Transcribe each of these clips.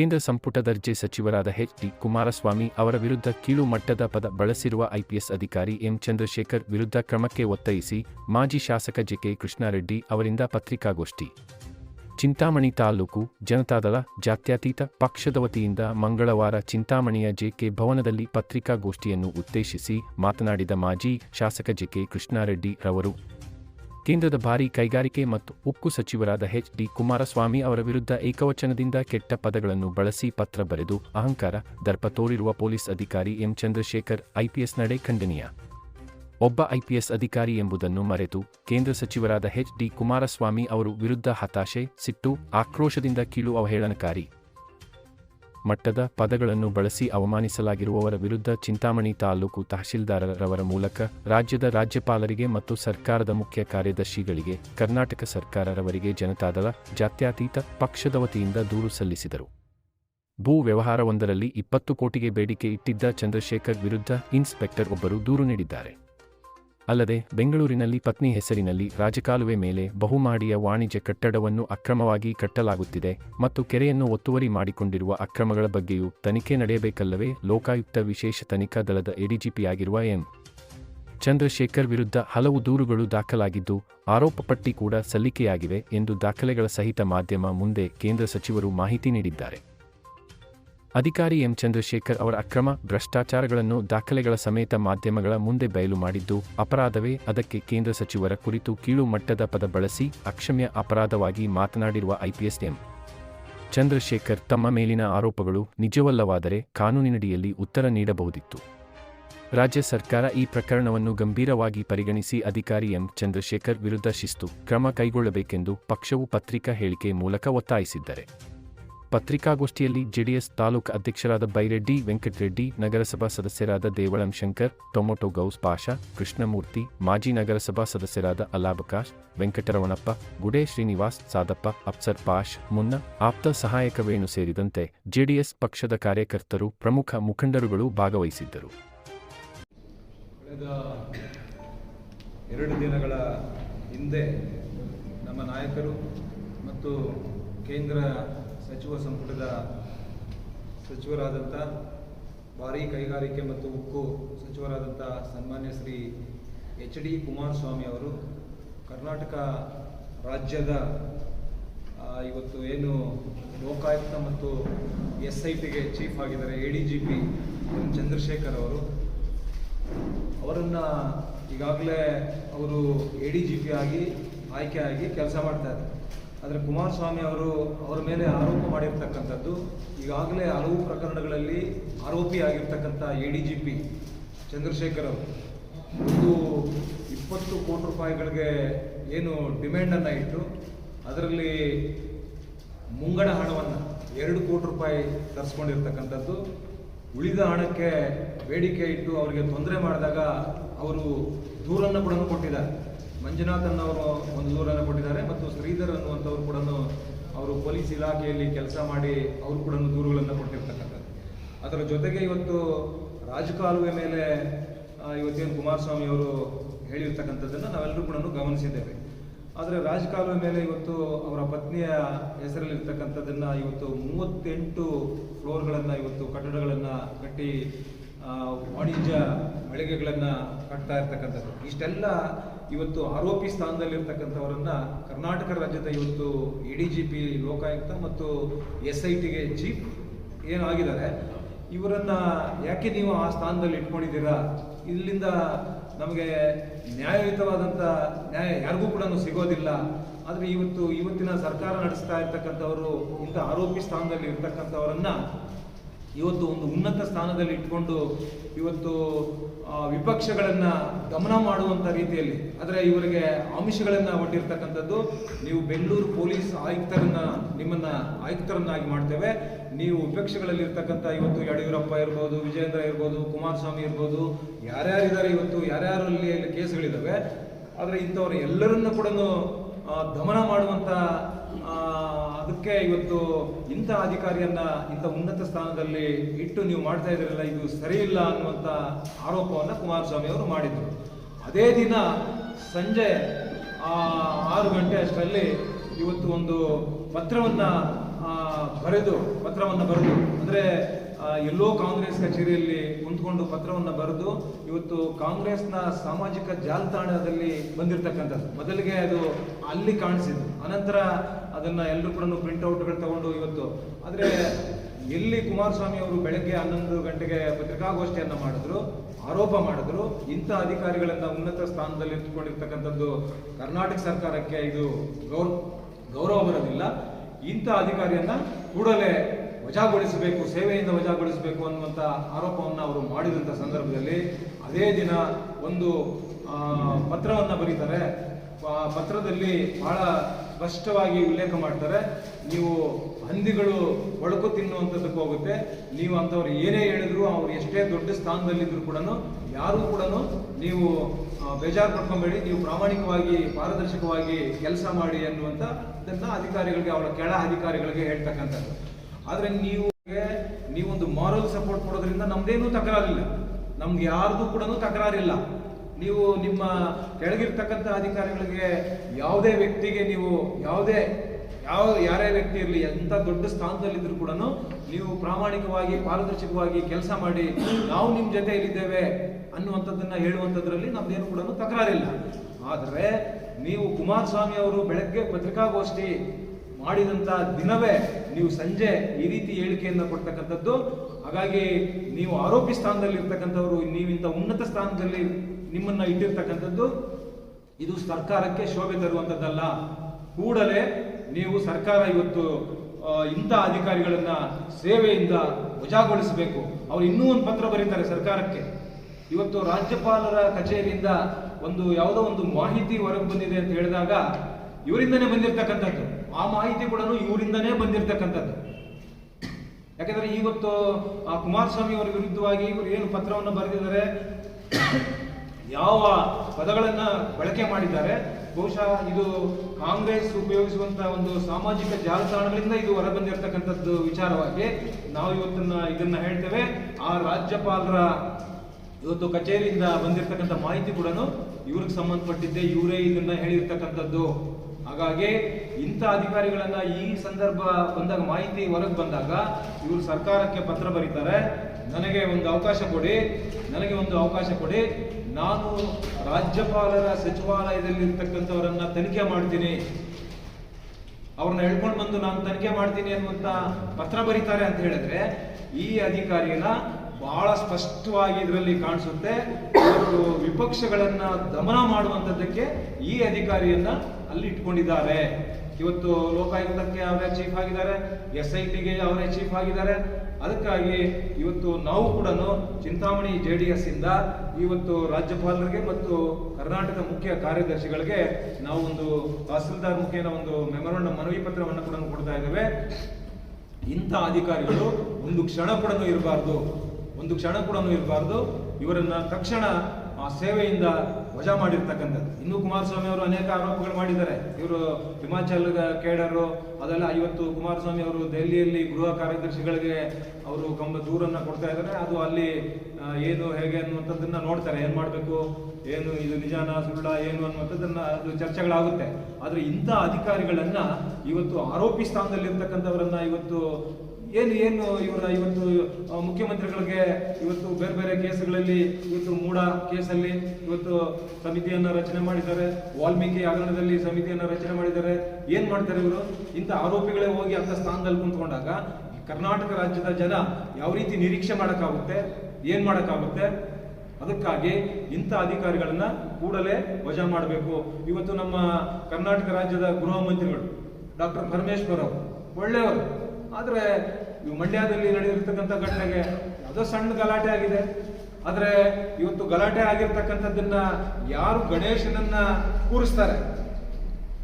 ಕೇಂದ್ರ ಸಂಪುಟ ದರ್ಜೆ ಸಚಿವರಾದ ಎಚ್ ಡಿ ಕುಮಾರಸ್ವಾಮಿ ಅವರ ವಿರುದ್ಧ ಕೀಳು ಮಟ್ಟದ ಪದ ಬಳಸಿರುವ ಐಪಿಎಸ್ ಅಧಿಕಾರಿ ಎಂ ಚಂದ್ರಶೇಖರ್ ವಿರುದ್ಧ ಕ್ರಮಕ್ಕೆ ಒತ್ತಾಯಿಸಿ ಮಾಜಿ ಶಾಸಕ ಜೆಕೆ ಕೃಷ್ಣಾರೆಡ್ಡಿ ಅವರಿಂದ ಪತ್ರಿಕಾಗೋಷ್ಠಿ. ಚಿಂತಾಮಣಿ ತಾಲೂಕು ಜನತಾದಳ ಜಾತ್ಯತೀತ ಪಕ್ಷದ ವತಿಯಿಂದ ಮಂಗಳವಾರ ಚಿಂತಾಮಣಿಯ ಜೆಕೆ ಭವನದಲ್ಲಿ ಪತ್ರಿಕಾಗೋಷ್ಠಿಯನ್ನು ಉದ್ದೇಶಿಸಿ ಮಾತನಾಡಿದ ಮಾಜಿ ಶಾಸಕ ಜೆಕೆ ಕೃಷ್ಣಾರೆಡ್ಡಿ ರವರು ಕೇಂದ್ರದ ಭಾರಿ ಕೈಗಾರಿಕೆ ಮತ್ತು ಉಕ್ಕು ಸಚಿವರಾದ ಎಚ್ ಡಿ ಕುಮಾರಸ್ವಾಮಿ ಅವರ ವಿರುದ್ಧ ಏಕವಚನದಿಂದ ಕೆಟ್ಟ ಪದಗಳನ್ನು ಬಳಸಿ ಪತ್ರ ಬರೆದು ಅಹಂಕಾರ, ದರ್ಪ ತೋರಿರುವ ಪೊಲೀಸ್ ಅಧಿಕಾರಿ ಎಂ ಚಂದ್ರಶೇಖರ್, ಐಪಿಎಸ್ ನಡೆ ಖಂಡನೀಯ. ಒಬ್ಬ ಐಪಿಎಸ್ ಅಧಿಕಾರಿ ಎಂಬುದನ್ನು ಮರೆತು ಕೇಂದ್ರ ಸಚಿವರಾದ ಎಚ್ ಡಿ ಕುಮಾರಸ್ವಾಮಿ ಅವರು ವಿರುದ್ಧ ಹತಾಶೆ, ಸಿಟ್ಟು, ಆಕ್ರೋಶದಿಂದ ಕೀಳು ಅವಹೇಳನಕಾರಿ. ಮಟ್ಟದ ಪದಗಳನ್ನು ಬಳಸಿ ಅವಮಾನಿಸಲಾಗಿರುವವರ ವಿರುದ್ಧ ಚಿಂತಾಮಣಿ ತಾಲೂಕು ತಹಶೀಲ್ದಾರರವರ ಮೂಲಕ ರಾಜ್ಯದ ರಾಜ್ಯಪಾಲರಿಗೆ ಮತ್ತು ಸರ್ಕಾರದ ಮುಖ್ಯ ಕಾರ್ಯದರ್ಶಿಗಳಿಗೆ ಕರ್ನಾಟಕ ಸರ್ಕಾರರವರಿಗೆ ಜನತಾದಳ, ಜಾತ್ಯತೀತ ಪಕ್ಷದ ವತಿಯಿಂದ ದೂರು ಸಲ್ಲಿಸಿದರು. ಭೂ ವ್ಯವಹಾರವೊಂದರಲ್ಲಿ ಇಪ್ಪತ್ತು ಕೋಟಿಗೆ ಬೇಡಿಕೆ ಇಟ್ಟಿದ್ದ ಚಂದ್ರಶೇಖರ್ ವಿರುದ್ಧ ಇನ್ಸ್ಪೆಕ್ಟರ್ ಒಬ್ಬರು ದೂರು ನೀಡಿದ್ದಾರೆ. ಅಲ್ಲದೆ ಬೆಂಗಳೂರಿನಲ್ಲಿ ಪತ್ನಿ ಹೆಸರಿನಲ್ಲಿ ರಾಜಕಾಲುವೆ ಮೇಲೆ ಬಹುಮಾಡಿಯ ವಾಣಿಜ್ಯ ಕಟ್ಟಡವನ್ನು ಅಕ್ರಮವಾಗಿ ಕಟ್ಟಲಾಗುತ್ತಿದೆ ಮತ್ತು ಕೆರೆಯನ್ನು ಒತ್ತುವರಿ ಮಾಡಿಕೊಂಡಿರುವ ಅಕ್ರಮಗಳ ಬಗ್ಗೆಯೂ ತನಿಖೆ ನಡೆಯಬೇಕಲ್ಲವೇ ಲೋಕಾಯುಕ್ತ ವಿಶೇಷ ತನಿಖಾ ದಳದ ಎಡಿಜಿಪಿಯಾಗಿರುವ ಎಂ. ಚಂದ್ರಶೇಖರ್ ವಿರುದ್ಧ ಹಲವು ದೂರುಗಳು ದಾಖಲಾಗಿದ್ದು, ಆರೋಪ ಪಟ್ಟಿ ಕೂಡ ಸಲ್ಲಿಕೆಯಾಗಿವೆ ಎಂದು ದಾಖಲೆಗಳ ಸಹಿತ ಮಾಧ್ಯಮ ಮುಂದೆ ಕೇಂದ್ರ ಸಚಿವರು ಮಾಹಿತಿ ನೀಡಿದ್ದಾರೆ. ಅಧಿಕಾರಿ ಎಂ. ಚಂದ್ರಶೇಖರ್ ಅವರ ಅಕ್ರಮ, ಭ್ರಷ್ಟಾಚಾರಗಳನ್ನು ದಾಖಲೆಗಳ ಸಮೇತ ಮಾಧ್ಯಮಗಳ ಮುಂದೆ ಬಯಲು ಮಾಡಿದ್ದು ಅಪರಾಧವೇ. ಅದಕ್ಕೆ ಕೇಂದ್ರ ಸಚಿವರ ಕುರಿತು ಕೀಳು ಮಟ್ಟದ ಪದ ಬಳಸಿ ಅಕ್ಷಮ್ಯ ಅಪರಾಧವಾಗಿ ಮಾತನಾಡಿರುವ ಐಪಿಎಸ್ ಎಂ. ಚಂದ್ರಶೇಖರ್ ತಮ್ಮ ಮೇಲಿನ ಆರೋಪಗಳು ನಿಜವಲ್ಲವಾದರೆ ಕಾನೂನಿನಡಿಯಲ್ಲಿ ಉತ್ತರ ನೀಡಬಹುದಿತ್ತು. ರಾಜ್ಯ ಸರ್ಕಾರ ಈ ಪ್ರಕರಣವನ್ನು ಗಂಭೀರವಾಗಿ ಪರಿಗಣಿಸಿ ಅಧಿಕಾರಿ ಎಂ. ಚಂದ್ರಶೇಖರ್ ವಿರುದ್ಧ ಶಿಸ್ತು ಕ್ರಮ ಕೈಗೊಳ್ಳಬೇಕೆಂದು ಪಕ್ಷವು ಪತ್ರಿಕಾ ಹೇಳಿಕೆ ಮೂಲಕ ಒತ್ತಾಯಿಸಿದ್ದಾರೆ. ಪತ್ರಿಕಾಗೋಷ್ಠಿಯಲ್ಲಿ ಜೆಡಿಎಸ್ ತಾಲೂಕು ಅಧ್ಯಕ್ಷರಾದ ಬೈರೆಡ್ಡಿ, ವೆಂಕಟರೆಡ್ಡಿ, ನಗರಸಭಾ ಸದಸ್ಯರಾದ ದೇವಳಂ ಶಂಕರ್, ಟೊಮೊಟೊ ಗೌಸ್ ಪಾಷಾ, ಕೃಷ್ಣಮೂರ್ತಿ, ಮಾಜಿ ನಗರಸಭಾ ಸದಸ್ಯರಾದ ಅಲಾಬಕಾಶ್, ವೆಂಕಟರಮಣಪ್ಪ, ಗುಡೇ ಶ್ರೀನಿವಾಸ್, ಸಾದಪ್ಪ, ಅಪ್ಸರ್ ಪಾಶ್ ಮುನ್ನ ಆಪ್ತ ಸಹಾಯಕ ವೇಣು ಸೇರಿದಂತೆ ಜೆಡಿಎಸ್ ಪಕ್ಷದ ಕಾರ್ಯಕರ್ತರು ಪ್ರಮುಖ ಮುಖಂಡರುಗಳು ಭಾಗವಹಿಸಿದ್ದರು. ಎರಡು ದಿನಗಳ ಹಿಂದೆ ನಮ್ಮ ನಾಯಕರು ಮತ್ತು ಕೇಂದ್ರ ಸಚಿವ ಸಂಪುಟದ ಸಚಿವರಾದಂಥ ಭಾರೀ ಕೈಗಾರಿಕೆ ಮತ್ತು ಉಕ್ಕು ಸಚಿವರಾದಂಥ ಸನ್ಮಾನ್ಯ ಶ್ರೀ ಎಚ್ ಡಿ ಕುಮಾರಸ್ವಾಮಿ ಅವರು ಕರ್ನಾಟಕ ರಾಜ್ಯದ ಇವತ್ತು ಏನು ಲೋಕಾಯುಕ್ತ ಮತ್ತು ಎಸ್ ಐ ಪಿಗೆ ಚೀಫ್ ಆಗಿದ್ದಾರೆ A D G P Chandrashekar ಅವರು. ಅವರನ್ನು ಈಗಾಗಲೇ ಅವರು ಎ ಡಿ ಜಿ ಪಿ ಆಗಿ ಆಯ್ಕೆ ಆಗಿ ಕೆಲಸ ಮಾಡ್ತಾರೆ ಆದರೆ ಕುಮಾರಸ್ವಾಮಿ ಅವರು ಅವರ ಮೇಲೆ ಆರೋಪ ಮಾಡಿರ್ತಕ್ಕಂಥದ್ದು ಈಗಾಗಲೇ ಹಲವು ಪ್ರಕರಣಗಳಲ್ಲಿ ಆರೋಪಿ ಆಗಿರ್ತಕ್ಕಂಥ A D G P Chandrashekar ಅವರು. ಒಂದು ಇಪ್ಪತ್ತು ಕೋಟಿ ರೂಪಾಯಿಗಳಿಗೆ ಏನು ಡಿಮ್ಯಾಂಡನ್ನು ಇಟ್ಟು ಅದರಲ್ಲಿ ಮುಂಗಡ ಹಣವನ್ನು ಎರಡು ಕೋಟಿ ರೂಪಾಯಿ ತರಿಸ್ಕೊಂಡಿರ್ತಕ್ಕಂಥದ್ದು. ಉಳಿದ ಹಣಕ್ಕೆ ಬೇಡಿಕೆ ಇಟ್ಟು ಅವರಿಗೆ ತೊಂದರೆ ಮಾಡಿದಾಗ ಅವರು ದೂರನ್ನು ಕೂಡ ಕೊಟ್ಟಿದ್ದಾರೆ. ಮಂಜುನಾಥ್ ಅವರು ಒಂದು ದೂರನ್ನು ಕೊಟ್ಟಿದ್ದಾರೆ ಮತ್ತು ಶ್ರೀಧರ್ ಅನ್ನುವಂಥವ್ರು ಕೂಡ ಅವರು ಪೊಲೀಸ್ ಇಲಾಖೆಯಲ್ಲಿ ಕೆಲಸ ಮಾಡಿ ಅವರು ಕೂಡ ದೂರುಗಳನ್ನು ಕೊಟ್ಟಿರ್ತಕ್ಕಂಥದ್ದು. ಅದರ ಜೊತೆಗೆ ಇವತ್ತು ರಾಜಕಾಲುವೆ ಮೇಲೆ ಇವತ್ತೇನು ಕುಮಾರಸ್ವಾಮಿ ಅವರು ಹೇಳಿರ್ತಕ್ಕಂಥದ್ದನ್ನು ನಾವೆಲ್ಲರೂ ಕೂಡ ಗಮನಿಸಿದ್ದೇವೆ. ಆದರೆ ರಾಜಕಾಲುವೆ ಮೇಲೆ ಇವತ್ತು ಅವರ ಪತ್ನಿಯ ಹೆಸರಲ್ಲಿರ್ತಕ್ಕಂಥದ್ದನ್ನು ಇವತ್ತು ಮೂವತ್ತೆಂಟು ಫ್ಲೋರ್ಗಳನ್ನು ಇವತ್ತು ಕಟ್ಟಡಗಳನ್ನು ಕಟ್ಟಿ ವಾಣಿಜ್ಯ ಮಳಿಗೆಗಳನ್ನು ಕಟ್ತಾ ಇರ್ತಕ್ಕಂಥದ್ದು. ಇಷ್ಟೆಲ್ಲ ಇವತ್ತು ಆರೋಪಿ ಸ್ಥಾನದಲ್ಲಿರ್ತಕ್ಕಂಥವರನ್ನ ಕರ್ನಾಟಕ ರಾಜ್ಯದ ಇವತ್ತು A D G P Lokayukta ಮತ್ತು ಎಸ್ ಐ ಟಿಗೆ ಚೀಫ್ ಏನಾಗಿದ್ದಾರೆ, ಇವರನ್ನ ಯಾಕೆ ನೀವು ಆ ಸ್ಥಾನದಲ್ಲಿ ಇಟ್ಕೊಂಡಿದ್ದೀರಾ? ಇಲ್ಲಿಂದ ನಮಗೆ ನ್ಯಾಯಯುತವಾದಂಥ ನ್ಯಾಯ ಯಾರಿಗೂ ಕೂಡ ಸಿಗೋದಿಲ್ಲ. ಆದರೆ ಇವತ್ತು ಇವತ್ತಿನ ಸರ್ಕಾರ ನಡೆಸ್ತಾ ಇರ್ತಕ್ಕಂಥವರು, ಇಂಥ ಆರೋಪಿ ಸ್ಥಾನದಲ್ಲಿ ಇರ್ತಕ್ಕಂಥವರನ್ನ ಇವತ್ತು ಒಂದು ಉನ್ನತ ಸ್ಥಾನದಲ್ಲಿ ಇಟ್ಕೊಂಡು ಇವತ್ತು ವಿಪಕ್ಷಗಳನ್ನ ಮಾಡುವಂಥ ಮಾಡುವಂತ ರೀತಿಯಲ್ಲಿ, ಆದರೆ ಇವರಿಗೆ ಆಮಿಷಗಳನ್ನ ಒಡ್ಡಿರ್ತಕ್ಕಂಥದ್ದು ನೀವು ಬೆಂಗಳೂರು ಪೊಲೀಸ್ ಆಯುಕ್ತರನ್ನ, ನಿಮ್ಮನ್ನ ಆಯುಕ್ತರನ್ನಾಗಿ ಮಾಡ್ತೇವೆ. ನೀವು ವಿಪಕ್ಷಗಳಲ್ಲಿ ಇರ್ತಕ್ಕಂಥ ಇವತ್ತು ಯಡಿಯೂರಪ್ಪ ಇರ್ಬೋದು, ವಿಜಯೇಂದ್ರ ಇರ್ಬೋದು, ಕುಮಾರಸ್ವಾಮಿ ಇರ್ಬೋದು, ಯಾರ್ಯಾರಿದ್ದಾರೆ ಇವತ್ತು, ಯಾರ್ಯಾರಲ್ಲಿ ಕೇಸ್ಗಳಿದ್ದಾವೆ ಆದರೆ ಇಂಥವ್ರ ಎಲ್ಲರನ್ನ ಕೂಡ ದಮನ ಮಾಡುವಂತ ಅದಕ್ಕೆ ಇವತ್ತು ಇಂಥ ಅಧಿಕಾರಿಯನ್ನ ಇಂಥ ಉನ್ನತ ಸ್ಥಾನದಲ್ಲಿ ಇಟ್ಟು ನೀವು ಮಾಡ್ತಾ ಇದ್ರಲ್ಲ, ಇದು ಸರಿ ಇಲ್ಲ ಅನ್ನುವಂಥ ಆರೋಪವನ್ನು ಕುಮಾರಸ್ವಾಮಿ ಅವರು ಮಾಡಿದರು. ಅದೇ ದಿನ ಸಂಜೆ ಆರು ಗಂಟೆ ಅಷ್ಟರಲ್ಲಿ ಇವತ್ತು ಒಂದು ಪತ್ರವನ್ನ ಬರೆದು, ಪತ್ರವನ್ನು ಬರೆದು, ಅಂದರೆ ಎಲ್ಲೋ ಕಾಂಗ್ರೆಸ್ ಕಚೇರಿಯಲ್ಲಿ ಕುಂತ್ಕೊಂಡು ಪತ್ರವನ್ನು ಬರೆದು ಇವತ್ತು ಕಾಂಗ್ರೆಸ್ನ ಸಾಮಾಜಿಕ ಜಾಲತಾಣದಲ್ಲಿ ಬಂದಿರತಕ್ಕಂಥದ್ದು. ಮೊದಲಿಗೆ ಅದು ಅಲ್ಲಿ ಕಾಣಿಸಿದ್ದು. ಅನಂತರ ಅದನ್ನ ಎಲ್ಲರೂ ಕೂಡ ಪ್ರಿಂಟ್ಔಟ್ಗಳು ತಗೊಂಡು ಇವತ್ತು. ಆದರೆ ಎಲ್ಲಿ ಕುಮಾರಸ್ವಾಮಿ ಅವರು ಬೆಳಗ್ಗೆ ಹನ್ನೊಂದು ಗಂಟೆಗೆ ಪತ್ರಿಕಾಗೋಷ್ಠಿಯನ್ನ ಮಾಡಿದ್ರು, ಆರೋಪ ಮಾಡಿದ್ರು, ಇಂಥ ಅಧಿಕಾರಿಗಳನ್ನ ಉನ್ನತ ಸ್ಥಾನದಲ್ಲಿ ಇಟ್ಟುಕೊಂಡಿರ್ತಕ್ಕಂಥದ್ದು ಕರ್ನಾಟಕ ಸರ್ಕಾರಕ್ಕೆ ಇದು ಗೌರವ ಗೌರವ ಬರೋದಿಲ್ಲ. ಇಂಥ ಅಧಿಕಾರಿಯನ್ನ ಕೂಡಲೇ ವಜಾಗೊಳಿಸಬೇಕು, ಸೇವೆಯಿಂದ ವಜಾಗೊಳಿಸಬೇಕು ಅನ್ನುವಂಥ ಆರೋಪವನ್ನು ಅವರು ಮಾಡಿದಂಥ ಸಂದರ್ಭದಲ್ಲಿ ಅದೇ ದಿನ ಒಂದು ಪತ್ರವನ್ನು ಬರೀತಾರೆ. ಪತ್ರದಲ್ಲಿ ಬಹಳ ಸ್ಪಷ್ಟವಾಗಿ ಉಲ್ಲೇಖ ಮಾಡ್ತಾರೆ, ನೀವು ಹಂದಿಗಳು ಒಳಕು ತಿನ್ನುವಂಥದ್ದಕ್ಕೆ ಹೋಗುತ್ತೆ. ನೀವು ಅಂಥವ್ರು ಏನೇ ಹೇಳಿದ್ರು ಅವ್ರು ಎಷ್ಟೇ ದೊಡ್ಡ ಸ್ಥಾನದಲ್ಲಿದ್ದರೂ ಕೂಡ ಯಾರೂ ಕೂಡ ನೀವು ಬೇಜಾರು ಪಡ್ಕೊಬೇಡಿ, ನೀವು ಪ್ರಾಮಾಣಿಕವಾಗಿ, ಪಾರದರ್ಶಕವಾಗಿ ಕೆಲಸ ಮಾಡಿ ಅನ್ನುವಂಥ ಇದನ್ನ ಅಧಿಕಾರಿಗಳಿಗೆ ಅವರ ಕೆಳ ಅಧಿಕಾರಿಗಳಿಗೆ ಹೇಳ್ತಕ್ಕಂಥದ್ದು. ಆದರೆ ನೀವು, ನೀವೊಂದು ಮಾರಲ್ ಸಪೋರ್ಟ್ ಕೊಡೋದ್ರಿಂದ ನಮ್ದೇನೂ ತಕರಾರಿಲ್ಲ. ನಮ್ಗೆ ಯಾರ್ದು ಕೂಡ ತಕರಾರಿಲ್ಲ. ನೀವು ನಿಮ್ಮ ಕೆಳಗಿರ್ತಕ್ಕಂಥ ಅಧಿಕಾರಿಗಳಿಗೆ ಯಾವುದೇ ವ್ಯಕ್ತಿಗೆ ನೀವು ಯಾವುದೇ, ಯಾವ, ಯಾರೇ ವ್ಯಕ್ತಿ ಇರಲಿ, ಎಂಥ ದೊಡ್ಡ ಸ್ಥಾನದಲ್ಲಿದ್ದರೂ ಕೂಡ ನೀವು ಪ್ರಾಮಾಣಿಕವಾಗಿ, ಪಾರದರ್ಶಕವಾಗಿ ಕೆಲಸ ಮಾಡಿ, ನಾವು ನಿಮ್ಮ ಜೊತೆಯಲ್ಲಿದ್ದೇವೆ ಅನ್ನುವಂಥದ್ದನ್ನು ಹೇಳುವಂಥದ್ರಲ್ಲಿ ನಮ್ದೇನು ಕೂಡ ತಕರಾರಿಲ್ಲ. ಆದರೆ ನೀವು ಕುಮಾರಸ್ವಾಮಿ ಅವರು ಬೆಳಗ್ಗೆ ಪತ್ರಿಕಾಗೋಷ್ಠಿ ಮಾಡಿದಂಥ ದಿನವೇ ನೀವು ಸಂಜೆ ಈ ರೀತಿ ಹೇಳಿಕೆಯನ್ನು ಕೊಡ್ತಕ್ಕಂಥದ್ದು ಹಾಗಾಗಿ ನೀವು ಆರೋಪಿ ಸ್ಥಾನದಲ್ಲಿ ಇರ್ತಕ್ಕಂಥವ್ರು ನೀವಿಂತ ಉನ್ನತ ಸ್ಥಾನದಲ್ಲಿ ನಿಮ್ಮನ್ನ ಇಟ್ಟಿರ್ತಕ್ಕಂಥದ್ದು, ಇದು ಸರ್ಕಾರಕ್ಕೆ ಶೋಭೆ ತರುವಂಥದ್ದಲ್ಲ. ಕೂಡಲೇ ನೀವು ಸರ್ಕಾರ ಇವತ್ತು ಇಂಥ ಅಧಿಕಾರಿಗಳನ್ನ ಸೇವೆಯಿಂದ ವಜಾಗೊಳಿಸಬೇಕು ಅವರು ಇನ್ನೂ ಒಂದು ಪತ್ರ ಬರೀತಾರೆ ಸರ್ಕಾರಕ್ಕೆ. ಇವತ್ತು ರಾಜ್ಯಪಾಲರ ಕಚೇರಿಯಿಂದ ಒಂದು ಯಾವುದೋ ಒಂದು ಮಾಹಿತಿ ಹೊರಗೆ ಬಂದಿದೆ ಅಂತ ಹೇಳಿದಾಗ, ಇವರಿಂದನೇ ಬಂದಿರತಕ್ಕಂಥದ್ದು. ಆ ಮಾಹಿತಿ ಕೂಡ ಇವರಿಂದನೇ ಬಂದಿರತಕ್ಕಂಥದ್ದು. ಯಾಕಂದ್ರೆ ಇವತ್ತು ಕುಮಾರಸ್ವಾಮಿ ಅವರ ವಿರುದ್ಧವಾಗಿ ಇವರು ಏನು ಪತ್ರವನ್ನು ಬರೆದಿದ್ದಾರೆ, ಯಾವ ಪದಗಳನ್ನು ಬಳಕೆ ಮಾಡಿದ್ದಾರೆ, ಬಹುಶಃ ಇದು ಕಾಂಗ್ರೆಸ್ ಉಪಯೋಗಿಸುವಂತ ಒಂದು ಸಾಮಾಜಿಕ ಜಾಲತಾಣಗಳಿಂದ ಇದು ಹೊರಬಂದಿರತಕ್ಕಂಥದ್ದು ವಿಚಾರವಾಗಿ ನಾವು ಇವತ್ತನ್ನ ಇದನ್ನ ಹೇಳ್ತೇವೆ. ಆ ರಾಜ್ಯಪಾಲರ ಇವತ್ತು ಕಚೇರಿಯಿಂದ ಬಂದಿರತಕ್ಕಂಥ ಮಾಹಿತಿ ಕೂಡ ಇವ್ರಿಗೆ ಸಂಬಂಧಪಟ್ಟಿದ್ದೆ, ಇವರೇ ಇದನ್ನ ಹೇಳಿರ್ತಕ್ಕಂಥದ್ದು. ಹಾಗಾಗಿ ಇಂಥ ಅಧಿಕಾರಿಗಳನ್ನ ಈ ಸಂದರ್ಭ ಬಂದಾಗ, ಮಾಹಿತಿ ಹೊರಗೆ ಬಂದಾಗ ಇವರು ಸರ್ಕಾರಕ್ಕೆ ಪತ್ರ ಬರೀತಾರೆ. ನನಗೆ ಒಂದು ಅವಕಾಶ ಕೊಡಿ, ನನಗೆ ಒಂದು ಅವಕಾಶ ಕೊಡಿ. ನಾನು ರಾಜ್ಯಪಾಲರ ಸಚಿವಾಲಯದಲ್ಲಿ ಇರ್ತಕ್ಕಂಥವರನ್ನ ತನಿಖೆ ಮಾಡ್ತೀನಿ. ಅವ್ರನ್ನ ಹೇಳ್ಕೊಂಡು ಬಂದು ನಾನು ತನಿಖೆ ಮಾಡ್ತೀನಿ ಅನ್ನುವಂತ ಪತ್ರ ಬರೀತಾರೆ ಅಂತ ಹೇಳಿದ್ರೆ ಈ ಅಧಿಕಾರಿನ ಬಹಳ ಸ್ಪಷ್ಟವಾಗಿ ಇದರಲ್ಲಿ ಕಾಣಿಸುತ್ತೆ. ಇವತ್ತು ವಿಪಕ್ಷಗಳನ್ನ ದಮನ ಮಾಡುವಂಥದ್ದಕ್ಕೆ ಈ ಅಧಿಕಾರಿಯನ್ನ ಅಲ್ಲಿ ಇಟ್ಕೊಂಡಿದ್ದಾರೆ. ಇವತ್ತು ಲೋಕಾಯುಕ್ತಕ್ಕೆ ಅವರೇ ಚೀಫ್ ಆಗಿದ್ದಾರೆ ಎಸ್ ಐ ಟಿಗೆ ಅವರೇ ಚೀಫ್ ಆಗಿದ್ದಾರೆ. ಅದಕ್ಕಾಗಿ ಇವತ್ತು ನಾವು ಕೂಡ ಚಿಂತಾಮಣಿ ಜೆ ಡಿ ಎಸ್ ಇಂದ ಇವತ್ತು ರಾಜ್ಯಪಾಲರಿಗೆ ಮತ್ತು ಕರ್ನಾಟಕ ಮುಖ್ಯ ಕಾರ್ಯದರ್ಶಿಗಳಿಗೆ ನಾವು ಒಂದು ತಹಸೀಲ್ದಾರ್ ಮುಖೇನ ಒಂದು ಮೆಮೊರಂಡಮ್ ಮನವಿ ಪತ್ರವನ್ನು ಕೂಡ ಕೊಡ್ತಾ ಇದ್ದೇವೆ. ಇಂಥ ಅಧಿಕಾರಿಗಳು ಒಂದು ಕ್ಷಣ ಕೂಡ ಇರಬಾರ್ದು. ಒಂದು ಕ್ಷಣ ಕೂಡ ಇರಬಾರ್ದು. ಇವರನ್ನ ತಕ್ಷಣ ಆ ಸೇವೆಯಿಂದ ವಜಾ ಮಾಡಿರ್ತಕ್ಕಂಥದ್ದು. ಇನ್ನು ಕುಮಾರಸ್ವಾಮಿ ಅವರು ಅನೇಕ ಆರೋಪಗಳು ಮಾಡಿದ್ದಾರೆ. ಇವರು ಹಿಮಾಚಲ್ ಕೇಡರು, ಅದೆಲ್ಲ ಇವತ್ತು ಕುಮಾರಸ್ವಾಮಿ ಅವರು ದೆಹಲಿಯಲ್ಲಿ ಗೃಹ ಕಾರ್ಯದರ್ಶಿಗಳಿಗೆ ಅವರು ಕಂಬ ದೂರನ್ನ ಕೊಡ್ತಾ ಇದ್ದಾರೆ. ಅದು ಅಲ್ಲಿ ಏನು, ಹೇಗೆ ಅನ್ನುವಂಥದ್ದನ್ನ ನೋಡ್ತಾರೆ. ಏನು ಮಾಡಬೇಕು? ಏನು ಇದು ನಿಜಾನ, ಸುಳ್ಳ, ಏನು ಅನ್ನುವಂಥದ್ದನ್ನ ಅದು ಚರ್ಚೆಗಳಾಗುತ್ತೆ. ಆದರೆ ಇಂಥ ಅಧಿಕಾರಿಗಳನ್ನು ಇವತ್ತು ಆರೋಪಿ ಸ್ಥಾನದಲ್ಲಿರ್ತಕ್ಕಂಥವರನ್ನು ಇವತ್ತು ಏನು ಏನು ಇವರ ಇವತ್ತು ಮುಖ್ಯಮಂತ್ರಿಗಳಿಗೆ ಇವತ್ತು ಬೇರೆ ಬೇರೆ ಕೇಸುಗಳಲ್ಲಿ, ಇವತ್ತು ಮೂಡ ಕೇಸಲ್ಲಿ ಇವತ್ತು ಸಮಿತಿಯನ್ನ ರಚನೆ ಮಾಡಿದ್ದಾರೆ. ವಾಲ್ಮೀಕಿ ಹಗರಣದಲ್ಲಿ ಸಮಿತಿಯನ್ನ ರಚನೆ ಮಾಡಿದ್ದಾರೆ. ಏನು ಮಾಡ್ತಾರೆ ಇವರು? ಇಂಥ ಆರೋಪಿಗಳೇ ಹೋಗಿ ಅಂತ ಸ್ಥಾನದಲ್ಲಿ ಕುಂತ್ಕೊಂಡಾಗ ಕರ್ನಾಟಕ ರಾಜ್ಯದ ಜನ ಯಾವ ರೀತಿ ನಿರೀಕ್ಷೆ ಮಾಡೋಕ್ಕಾಗುತ್ತೆ, ಏನು ಮಾಡೋಕ್ಕಾಗುತ್ತೆ? ಅದಕ್ಕಾಗಿ ಇಂಥ ಅಧಿಕಾರಿಗಳನ್ನ ಕೂಡಲೇ ವಜಾ ಮಾಡಬೇಕು. ಇವತ್ತು ನಮ್ಮ ಕರ್ನಾಟಕ ರಾಜ್ಯದ ಗೃಹ ಮಂತ್ರಿಗಳು ಡಾಕ್ಟರ್ ಪರಮೇಶ್ವರ್ ಅವರು, ಒಳ್ಳೆಯವರು. ಆದ್ರೆ ಮಂಡ್ಯದಲ್ಲಿ ನಡೆದಿರ್ತಕ್ಕಂಥ ಘಟನೆಗೆ ಯಾವುದೋ ಸಣ್ಣ ಗಲಾಟೆ ಆಗಿದೆ. ಆದರೆ ಇವತ್ತು ಗಲಾಟೆ ಆಗಿರ್ತಕ್ಕಂಥದ್ದನ್ನ ಯಾರು ಗಣೇಶನನ್ನ ಕೂರಿಸ್ತಾರೆ?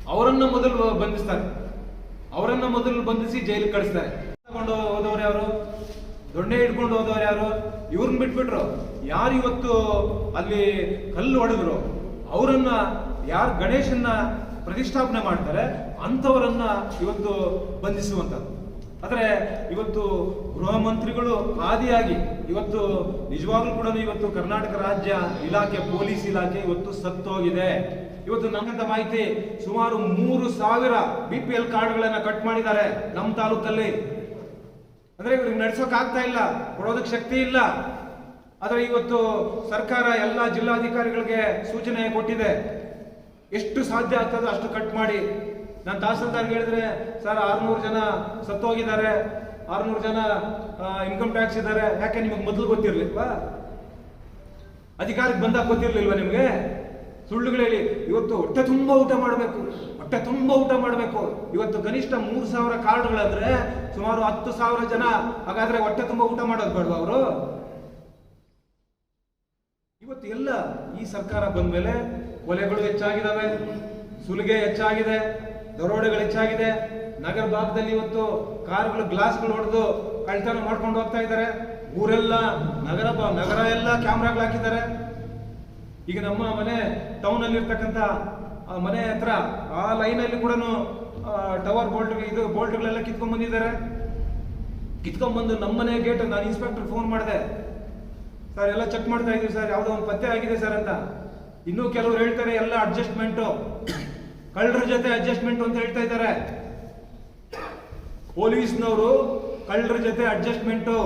ಅವರನ್ನ ಮೊದಲು ಬಂಧಿಸ್ತಾರೆ. ಅವರನ್ನ ಮೊದಲು ಬಂಧಿಸಿ ಜೈಲಿಗೆ ಕಳಿಸ್ತಾರೆ. ತಗೊಂಡು ಹೋದವ್ರು ಯಾರು? ದೊಣ್ಣೆ ಇಟ್ಕೊಂಡು ಹೋದವ್ರು ಯಾರು? ಇವ್ರನ್ನ ಬಿಟ್ಬಿಟ್ರು. ಯಾರು ಇವತ್ತು ಅಲ್ಲಿ ಕಲ್ಲು ಹೊಡೆದ್ರು? ಅವರನ್ನ ಯಾರು ಗಣೇಶನ್ನ ಪ್ರತಿಷ್ಠಾಪನೆ ಮಾಡ್ತಾರೆ? ಅಂಥವರನ್ನ ಇವತ್ತು ಬಂಧಿಸುವಂಥದ್ದು. ಆದ್ರೆ ಇವತ್ತು ಗೃಹ ಮಂತ್ರಿಗಳು ಆದಿಯಾಗಿ, ಇವತ್ತು ನಿಜವಾಗ್ಲೂ ಕೂಡ ಇವತ್ತು ಕರ್ನಾಟಕ ರಾಜ್ಯ ಇಲಾಖೆ, ಪೊಲೀಸ್ ಇಲಾಖೆ ಇವತ್ತು ಸತ್ತೋಗಿದೆ. ಇವತ್ತು ನನ್ನಂತ ಮಾಹಿತಿ ಸುಮಾರು ಮೂರು ಸಾವಿರ ಬಿ ಪಿ ಎಲ್ ಕಾರ್ಡ್ಗಳನ್ನ ಕಟ್ ಮಾಡಿದ್ದಾರೆ ನಮ್ಮ ತಾಲೂಕಲ್ಲಿ. ಅಂದ್ರೆ ಇವ್ರಿಗೆ ನಡ್ಸೋಕ್ ಆಗ್ತಾ ಇಲ್ಲ, ಕೊಡೋದಕ್ಕೆ ಶಕ್ತಿ ಇಲ್ಲ. ಆದ್ರೆ ಇವತ್ತು ಸರ್ಕಾರ ಎಲ್ಲ ಜಿಲ್ಲಾಧಿಕಾರಿಗಳಿಗೆ ಸೂಚನೆ ಕೊಟ್ಟಿದೆ. ಎಷ್ಟು ಸಾಧ್ಯ ಆಗ್ತದೋ ಅಷ್ಟು ಕಟ್ ಮಾಡಿ. ನಾನು ತಹಸೀಲ್ದಾರ್ಗೆ ಹೇಳಿದ್ರೆ, ಸರ್, ಆರ್ನೂರು ಜನ ಸತ್ತೋಗಿದ್ದಾರೆ. ಆರ್ನೂರು ಜನ ಇನ್ಕಮ್ ಟ್ಯಾಕ್ಸ್ ಇದ್ದಾರೆ. ಯಾಕೆ ನಿಮಗೆ ಮೊದಲು ಗೊತ್ತಿರ್ಲಿಲ್ವಾ? ಅಧಿಕಾರಕ್ಕೆ ಬಂದಾಗ ಗೊತ್ತಿರ್ಲಿಲ್ವಾ ನಿಮಗೆ? ಸುಳ್ಳುಗಳು ಹೇಳಿ, ಇವತ್ತು ಹೊಟ್ಟೆ ತುಂಬ ಊಟ ಮಾಡಬೇಕು. ಹೊಟ್ಟೆ ತುಂಬ ಊಟ ಮಾಡಬೇಕು. ಇವತ್ತು ಕನಿಷ್ಠ ಮೂರು ಸಾವಿರ ಕಾರ್ಡ್ಗಳಾದ್ರೆ ಸುಮಾರು ಹತ್ತು ಸಾವಿರ ಜನ. ಹಾಗಾದ್ರೆ ಹೊಟ್ಟೆ ತುಂಬ ಊಟ ಮಾಡೋದು ಬೇಡ ಅವರು? ಇವತ್ತು ಎಲ್ಲ ಈ ಸರ್ಕಾರ ಬಂದ ಮೇಲೆ ಒಲೆಗಳು ಹೆಚ್ಚಾಗಿದ್ದಾವೆ ಸುಲಿಗೆ ಹೆಚ್ಚಾಗಿದೆ. ದರೋಡೆಗಳು ಹೆಚ್ಚಾಗಿದೆ. ನಗರ ಭಾಗದಲ್ಲಿ ಇವತ್ತು ಕಾರ್ಗಳು, ಗ್ಲಾಸ್ಗಳು ಹೊಡೆದು ಕಳ್ತನ ಮಾಡ್ಕೊಂಡು ಹೋಗ್ತಾ ಇದ್ದಾರೆ. ಊರೆಲ್ಲ ನಗರ ನಗರ ಎಲ್ಲ ಕ್ಯಾಮ್ರಾಗಳು ಹಾಕಿದ್ದಾರೆ. ಈಗ ನಮ್ಮ ಮನೆ ಟೌನ್ ಅಲ್ಲಿ ಇರ್ತಕ್ಕಂಥ ಆ ಮನೆ ಹತ್ರ ಆ ಲೈನ್ ಅಲ್ಲಿ ಕೂಡ ಟವರ್ ಬೋಲ್ಟ್ ಇದು, ಬೋಲ್ಟ್ಗಳೆಲ್ಲ ಕಿತ್ಕೊಂಡ್ ಬಂದಿದ್ದಾರೆ. ಕಿತ್ಕೊಂಡ್ ಬಂದು ನಮ್ಮ ಮನೆ ಗೇಟ್, ನಾನು ಇನ್ಸ್ಪೆಕ್ಟರ್ ಫೋನ್ ಮಾಡಿದೆ. ಸರ್, ಎಲ್ಲ ಚೆಕ್ ಮಾಡ್ತಾ ಇದೀವಿ ಸರ್, ಯಾವುದೋ ಒಂದು ಪತ್ತೆ ಆಗಿದೆ ಸರ್ ಅಂತ. ಇನ್ನೂ ಕೆಲವರು ಹೇಳ್ತಾರೆ, ಎಲ್ಲ ಅಡ್ಜಸ್ಟ್ಮೆಂಟು. ಕಳ್ಳರ ಜೊತೆ ಅಡ್ಜಸ್ಟ್ಮೆಂಟ್ ಅಂತ ಹೇಳ್ತಾ ಇದ್ದಾರೆ. ಪೊಲೀಸ್ನವರು ಕಳ್ಳರ ಜೊತೆ ಅಡ್ಜಸ್ಟ್ಮೆಂಟು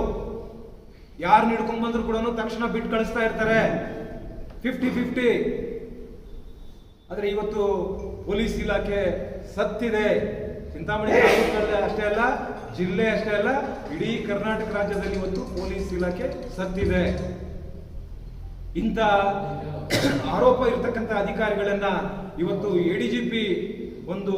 ಯಾರು ಹಿಡ್ಕೊಂಡ್ ಬಂದ್ರು ಕೂಡ ತಕ್ಷಣ ಬಿಟ್ಟು ಕಳಿಸ್ತಾ ಇರ್ತಾರೆ. ಫಿಫ್ಟಿ ಫಿಫ್ಟಿ ಆದರೆ ಇವತ್ತು ಪೊಲೀಸ್ ಇಲಾಖೆ ಸತ್ತಿದೆ. ಚಿಂತಾಮಣಿ ಅಷ್ಟೇ ಅಲ್ಲ, ಜಿಲ್ಲೆ ಅಷ್ಟೇ ಅಲ್ಲ, ಇಡೀ ಕರ್ನಾಟಕ ರಾಜ್ಯದಲ್ಲಿ ಇವತ್ತು ಪೊಲೀಸ್ ಇಲಾಖೆ ಸತ್ತಿದೆ. ಇಂಥ ಆರೋಪ ಇರ್ತಕ್ಕಂಥ ಅಧಿಕಾರಿಗಳನ್ನ ಇವತ್ತು ಎ ಡಿ ಜಿ ಪಿ ಒಂದು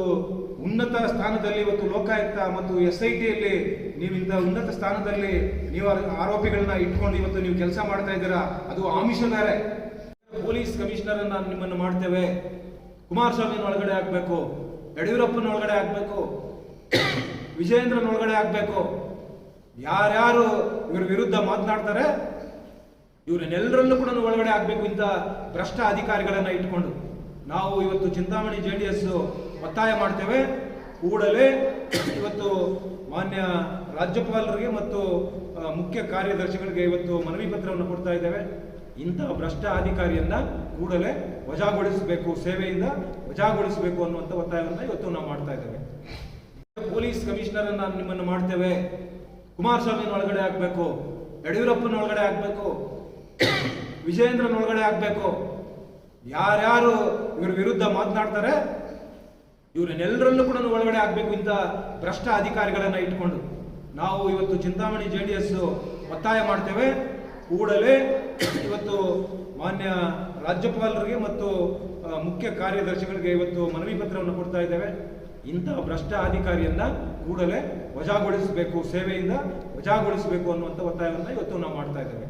ಉನ್ನತ ಸ್ಥಾನದಲ್ಲಿ ಇವತ್ತು ಲೋಕಾಯುಕ್ತ ಮತ್ತು ಎಸ್ ಐ ಟಿಯಲ್ಲಿ ನೀವು ಇಂಥ ಉನ್ನತ ಸ್ಥಾನದಲ್ಲಿ ನೀವು ಆರೋಪಿಗಳನ್ನ ಇಟ್ಕೊಂಡು ಇವತ್ತು ನೀವು ಕೆಲಸ ಮಾಡ್ತಾ ಇದ್ದೀರಾ, ಅದು ಆಮಿಷನಾರೇ ಪೊಲೀಸ್ ಕಮಿಷನರ್ ಅನ್ನ ನಿಮ್ಮನ್ನು ಮಾಡ್ತೇವೆ. ಕುಮಾರಸ್ವಾಮಿನ ಒಳಗಡೆ ಆಗ್ಬೇಕು, ಯಡಿಯೂರಪ್ಪನ ಒಳಗಡೆ ಆಗ್ಬೇಕು, ವಿಜಯೇಂದ್ರನ ಒಳಗಡೆ ಆಗ್ಬೇಕು. ಯಾರ್ಯಾರು ಇವ್ರ ವಿರುದ್ಧ ಮಾತನಾಡ್ತಾರೆ ಇವರನ್ನೆಲ್ಲರಲ್ಲೂ ಕೂಡ ಒಳಗಡೆ ಆಗ್ಬೇಕು ಇಂತ ಭ್ರಷ್ಟ ಅಧಿಕಾರಿಗಳನ್ನ ಇಟ್ಕೊಂಡು ನಾವು ಇವತ್ತು ಚಿಂತಾಮಣಿ ಜೆ ಡಿ ಎಸ್ ಒತ್ತಾಯ ಮಾಡ್ತೇವೆ. ಕೂಡಲೇ ಇವತ್ತು ಮಾನ್ಯ ರಾಜ್ಯಪಾಲರಿಗೆ ಮತ್ತು ಮುಖ್ಯ ಕಾರ್ಯದರ್ಶಿಗಳಿಗೆ ಇವತ್ತು ಮನವಿ ಪತ್ರವನ್ನು ಕೊಡ್ತಾ ಇದ್ದೇವೆ. ಇಂತಹ ಭ್ರಷ್ಟ ಅಧಿಕಾರಿಯನ್ನ ಕೂಡಲೇ ವಜಾಗೊಳಿಸಬೇಕು, ಸೇವೆಯಿಂದ ವಜಾಗೊಳಿಸಬೇಕು ಅನ್ನುವಂಥ ಒತ್ತಾಯವನ್ನು ಇವತ್ತು ನಾವು ಮಾಡ್ತಾ ಇದ್ದೇವೆ. ಪೊಲೀಸ್ ಕಮಿಷನರ್ ನಿಮ್ಮನ್ನು ಮಾಡ್ತೇವೆ. ಕುಮಾರಸ್ವಾಮಿನ ಒಳಗಡೆ ಆಗ್ಬೇಕು ಯಡಿಯೂರಪ್ಪನ ಒಳಗಡೆ ಆಗ್ಬೇಕು ವಿಜಯೇಂದ್ರನ ಒಳಗಡೆ ಆಗ್ಬೇಕು. ಯಾರ್ಯಾರು ಇವ್ರ ವಿರುದ್ಧ ಮಾತನಾಡ್ತಾರೆ, ಇವರನ್ನೆಲ್ಲರಲ್ಲೂ ಕೂಡ ಒಳಗಡೆ ಆಗ್ಬೇಕು ಇಂಥ ಭ್ರಷ್ಟ ಅಧಿಕಾರಿಗಳನ್ನ ಇಟ್ಕೊಂಡು. ನಾವು ಇವತ್ತು ಚಿಂತಾಮಣಿ ಜೆ ಡಿ ಎಸ್ ಒತ್ತಾಯ ಮಾಡ್ತೇವೆ. ಕೂಡಲೇ ಇವತ್ತು ಮಾನ್ಯ ರಾಜ್ಯಪಾಲರಿಗೆ ಮತ್ತು ಮುಖ್ಯ ಕಾರ್ಯದರ್ಶಿಗಳಿಗೆ ಇವತ್ತು ಮನವಿ ಪತ್ರವನ್ನು ಕೊಡ್ತಾ ಇದ್ದೇವೆ. ಇಂಥ ಭ್ರಷ್ಟ ಅಧಿಕಾರಿಯನ್ನ ಕೂಡಲೇ ವಜಾಗೊಳಿಸಬೇಕು, ಸೇವೆಯಿಂದ ವಜಾಗೊಳಿಸಬೇಕು ಅನ್ನುವಂಥ ಒತ್ತಾಯವನ್ನು ಇವತ್ತು ನಾವು ಮಾಡ್ತಾ ಇದ್ದೇವೆ.